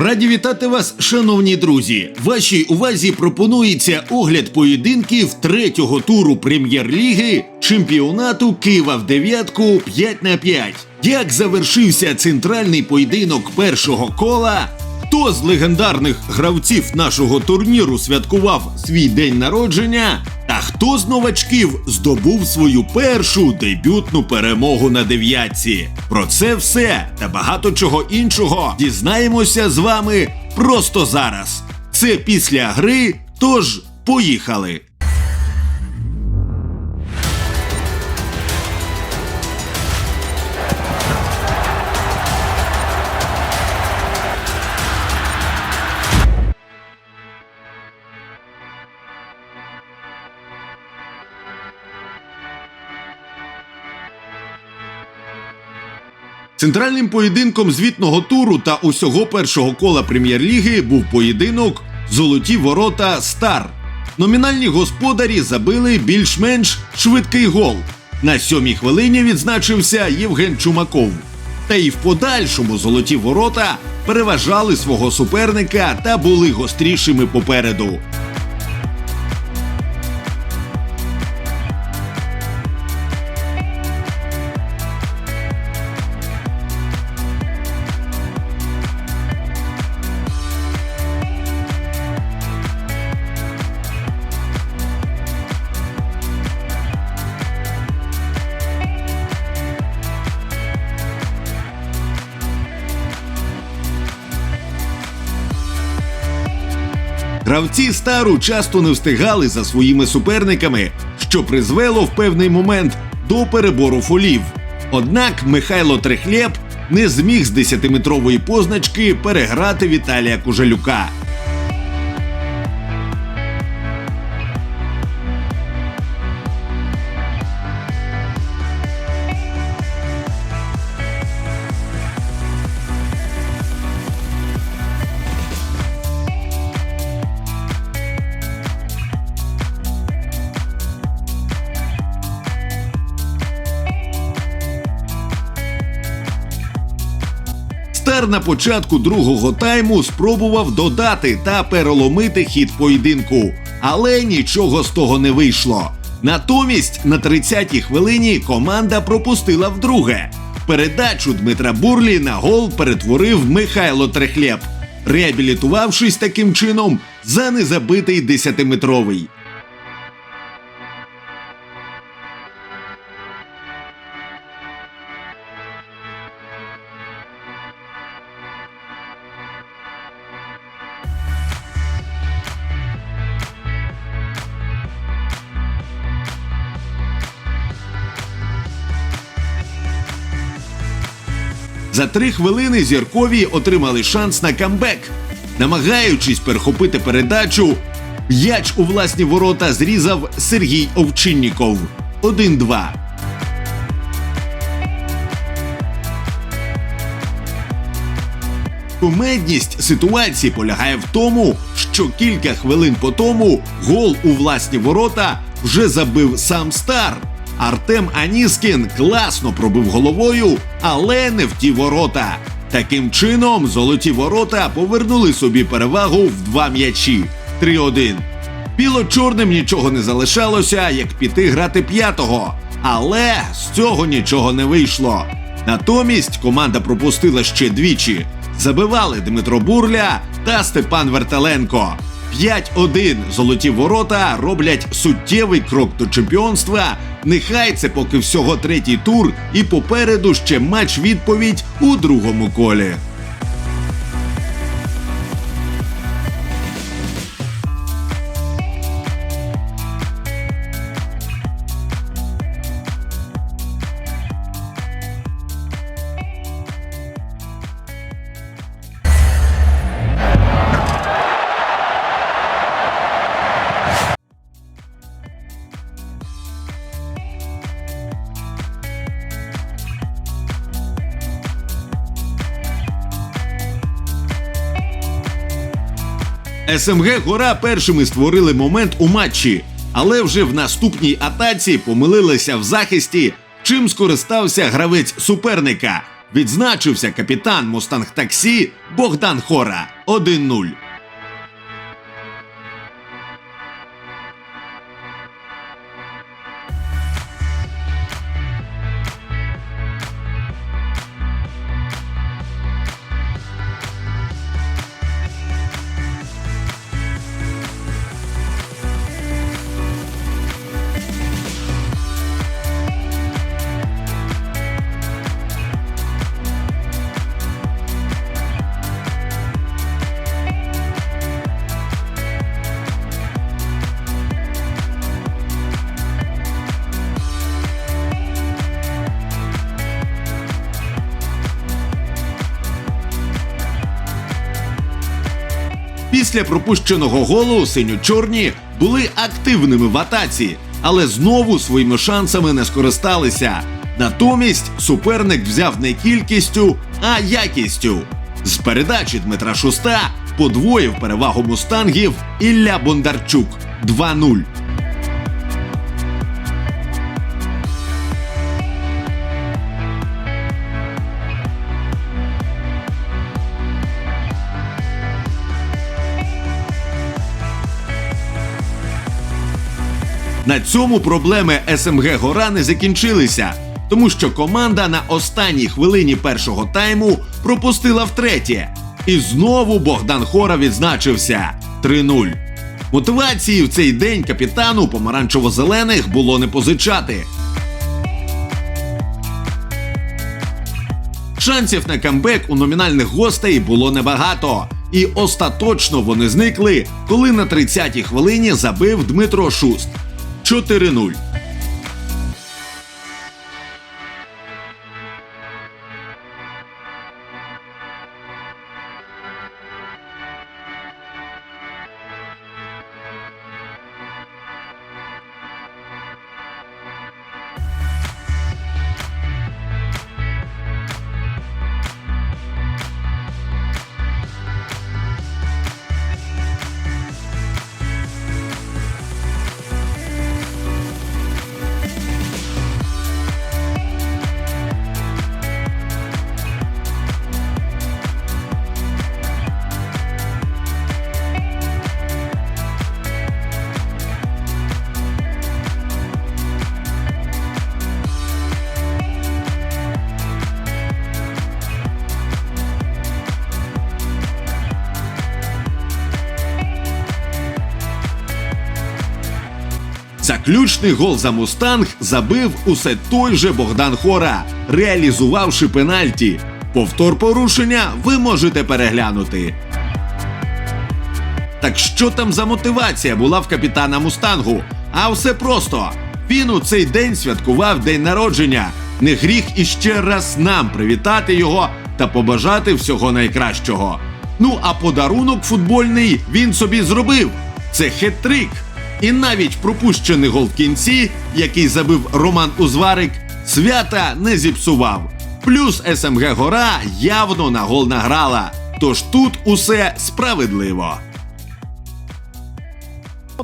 Раді вітати вас, шановні друзі. Вашій увазі пропонується огляд поєдинків третього туру прем'єр-ліги чемпіонату Києва в дев'ятку 5 на 5. Як завершився центральний поєдинок першого кола? Хто з легендарних гравців нашого турніру святкував свій день народження? Та хто з новачків здобув свою першу дебютну перемогу на дев'ятці? Про це все та багато чого іншого дізнаємося з вами просто зараз. Це після гри, тож поїхали! Центральним поєдинком звітного туру та усього першого кола прем'єр-ліги був поєдинок Золоті ворота Стар. Номінальні господарі забили більш-менш швидкий гол. На сьомій хвилині відзначився Євген Чумаков. Та й в подальшому золоті ворота переважали свого суперника та були гострішими попереду. Гравці стару часто не встигали за своїми суперниками, що призвело в певний момент до перебору фолів. Однак Михайло Трехлєб не зміг з 10-метрової позначки переграти Віталія Кужелюка. Стар на початку другого тайму спробував додати та переломити хід поєдинку, але нічого з того не вийшло. Натомість на 30-й хвилині команда пропустила вдруге. Передачу Дмитра Бурлі на гол перетворив Михайло Трехлєб, реабілітувавшись таким чином за незабитий 10-метровий. За три хвилини зіркові отримали шанс на камбек. Намагаючись перехопити передачу, м'яч у власні ворота зрізав Сергій Овчинніков. 1-2. Кумедність ситуації полягає в тому, що кілька хвилин по тому гол у власні ворота вже забив сам стар. Артем Аніскін класно пробив головою, але не в ті ворота. Таким чином, золоті ворота повернули собі перевагу в два м'ячі 3-1. Біло-чорним нічого не залишалося, як піти грати п'ятого. Але з цього нічого не вийшло. Натомість команда пропустила ще двічі. Забивали Дмитро Бурля та Степан Верталенко. 5-1 золоті ворота роблять суттєвий крок до чемпіонства. Нехай це поки всього третій тур, і попереду ще матч відповідь у другому колі. СМГ Гора першими створили момент у матчі, але вже в наступній атаці помилилися в захисті, чим скористався гравець суперника. відзначився капітан Мустанг Таксі Богдан Хора 1-0. Після пропущеного голу синьо-чорні були активними в атаці, але знову своїми шансами не скористалися. Натомість суперник взяв не кількістю, а якістю. З передачі Дмитра Шуста подвоїв перевагу мустангів Ілля Бондарчук 2-0. На цьому проблеми СМГ Гора не закінчилися, тому що команда на останній хвилині першого тайму пропустила втретє. І знову Богдан Хора відзначився 3-0. Мотивації в цей день капітану помаранчево-зелених було не позичати. Шансів на камбек у номінальних гостей було небагато, і остаточно вони зникли, коли на 30-й хвилині забив Дмитро Шуст 4-0. Заключний гол за Мустанг забив усе той же Богдан Хора, реалізувавши пенальті. Повтор порушення ви можете переглянути. Так що там за мотивація була в капітана Мустангу? А все просто. Він у цей день святкував день народження. Не гріх іще раз нам привітати його та побажати всього найкращого. Ну а подарунок футбольний він собі зробив. Це хет-трик. І навіть пропущений гол в кінці, який забив Роман Узварик, свята не зіпсував. Плюс СМГ Гора явно на гол награла. Тож тут усе справедливо.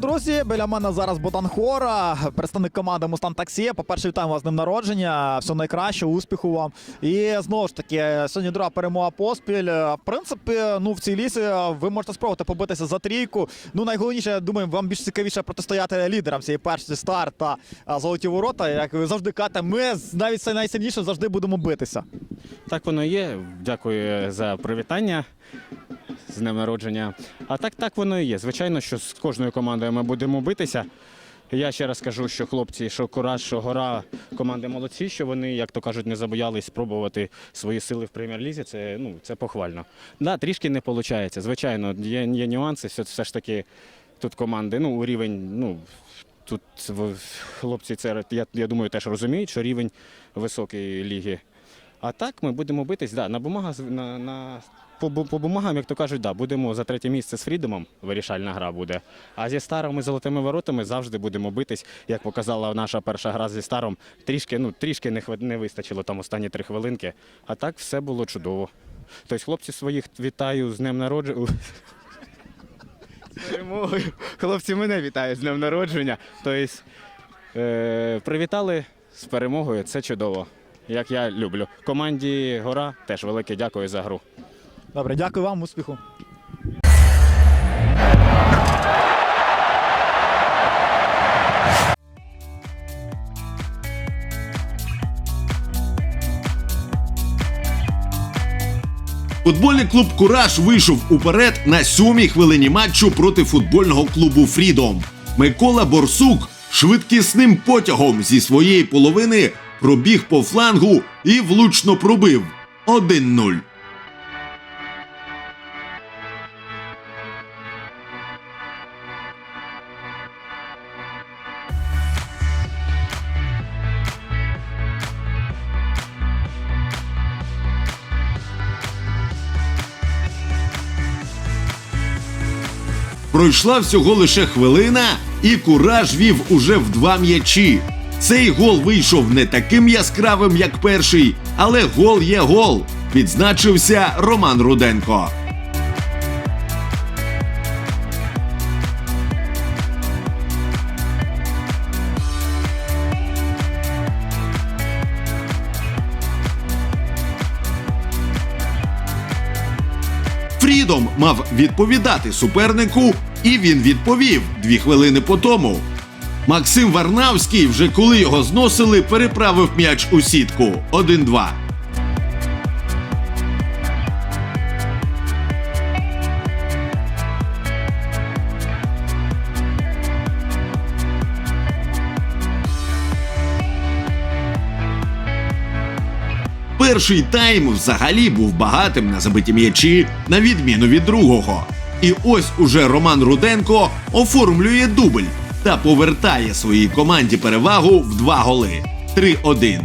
Друзі, біля мене зараз Богдан Хора, представник команди Мустан Таксі. По-перше, вітаємо вас з ним народження. Всього найкращого, успіху вам. І знову ж таки, сьогодні друга перемога поспіль. В принципі, ну в цій лісі ви можете спробувати побитися за трійку. Ну найголовніше, я думаю, вам більш цікавіше протистояти лідерам цієї першої старт та золоті ворота. Як ви завжди кажете, ми навіть найсильніше завжди будемо битися. Так воно є. Дякую за привітання з днем народження. А так, так воно і є. Звичайно, що з кожною командою ми будемо битися. Я ще раз кажу, що хлопці, що Кураж, що гора команди молодці, що вони, як то кажуть, не забоялись спробувати свої сили в прем'єр-лізі. Це, ну, це похвально. Да, трішки не виходить. Звичайно, є, є нюанси. Все, все ж таки тут команди, ну, рівень, ну. Тут хлопці, це я, я думаю, теж розуміють, що рівень високої ліги. А так ми будемо битись. Да, на бумагах, на, на, по, по бумагам, як то кажуть, да, будемо за третє місце з Фрідомом, вирішальна гра буде. А зі старими золотими воротами завжди будемо битись. Як показала наша перша гра зі старом, трішки, ну, трішки не, не вистачило там останні три хвилинки. А так все було чудово. Тобто, хлопці своїх вітаю з днем народження. Перемогою. Хлопці мене вітають з днем народження. Тобто, е, привітали з перемогою, це чудово. Як я люблю. Команді Гора теж велике дякую за гру. Добре, дякую вам, успіху. Футбольний клуб Кураж вийшов уперед на сьомій хвилині матчу проти футбольного клубу Фрідом. Микола Борсук швидкісним потягом зі своєї половини пробіг по флангу і влучно пробив 1-0. Пройшла всього лише хвилина, і кураж вів уже в два м'ячі. Цей гол вийшов не таким яскравим, як перший, але гол є гол. Відзначився Роман Руденко. Фрідом мав відповідати супернику, і він відповів дві хвилини по тому. Максим Варнавський, вже коли його зносили, переправив м'яч у сітку 1-2. Перший тайм взагалі був багатим на забиті м'ячі, на відміну від другого. І ось уже Роман Руденко оформлює дубль та повертає своїй команді перевагу в два голи 3-1.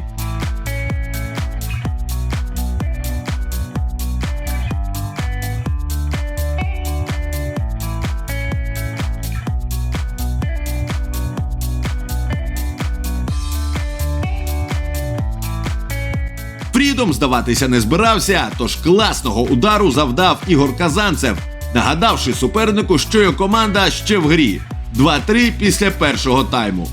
Фрідом здаватися не збирався, тож класного удару завдав Ігор Казанцев, нагадавши супернику, що його команда ще в грі. 2-3 після першого тайму.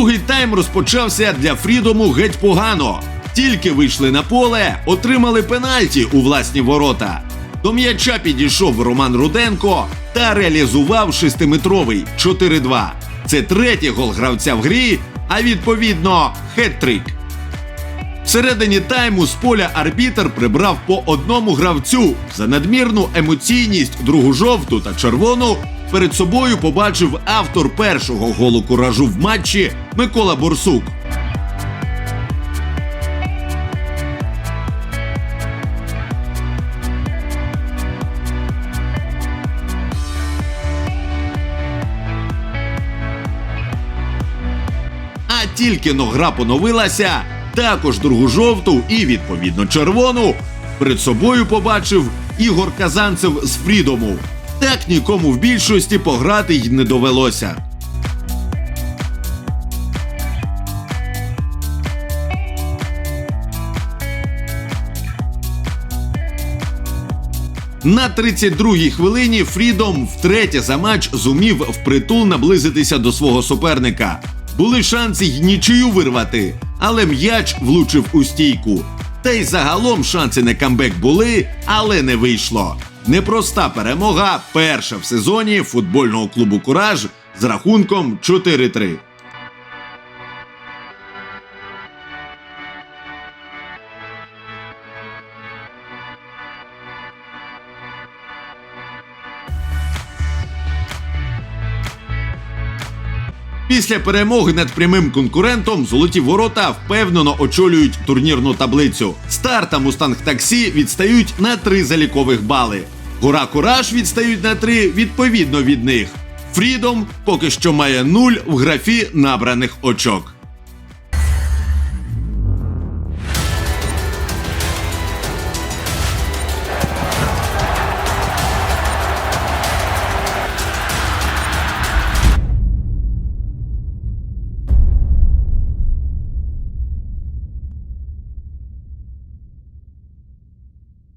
Другий тайм розпочався для Фрідому геть погано. Тільки вийшли на поле, отримали пенальті у власні ворота. До м'яча підійшов Роман Руденко та реалізував шестиметровий 4-2. Це третій гол гравця в грі, а відповідно хет-трик. Всередині тайму з поля арбітер прибрав по одному гравцю за надмірну емоційність другу жовту та червону. Перед собою побачив автор першого голу куражу в матчі Микола Борсук. А тільки но гра поновилася, також другу жовту і відповідно червону. Перед собою побачив Ігор Казанцев з Фрідому. Так нікому в більшості пограти й не довелося. На 32-й хвилині Фрідом втретє за матч зумів впритул наблизитися до свого суперника. Були шанси й нічию вирвати, але м'яч влучив у стійку. Та й загалом шанси на камбек були, але не вийшло. Непроста перемога перша в сезоні футбольного клубу Кураж з рахунком 4-3. Після перемоги над прямим конкурентом золоті ворота впевнено очолюють турнірну таблицю. Старта Мустанг Таксі відстають на три залікових бали. Гора Кураж відстають на три відповідно від них. Фрідом поки що має нуль в графі набраних очок.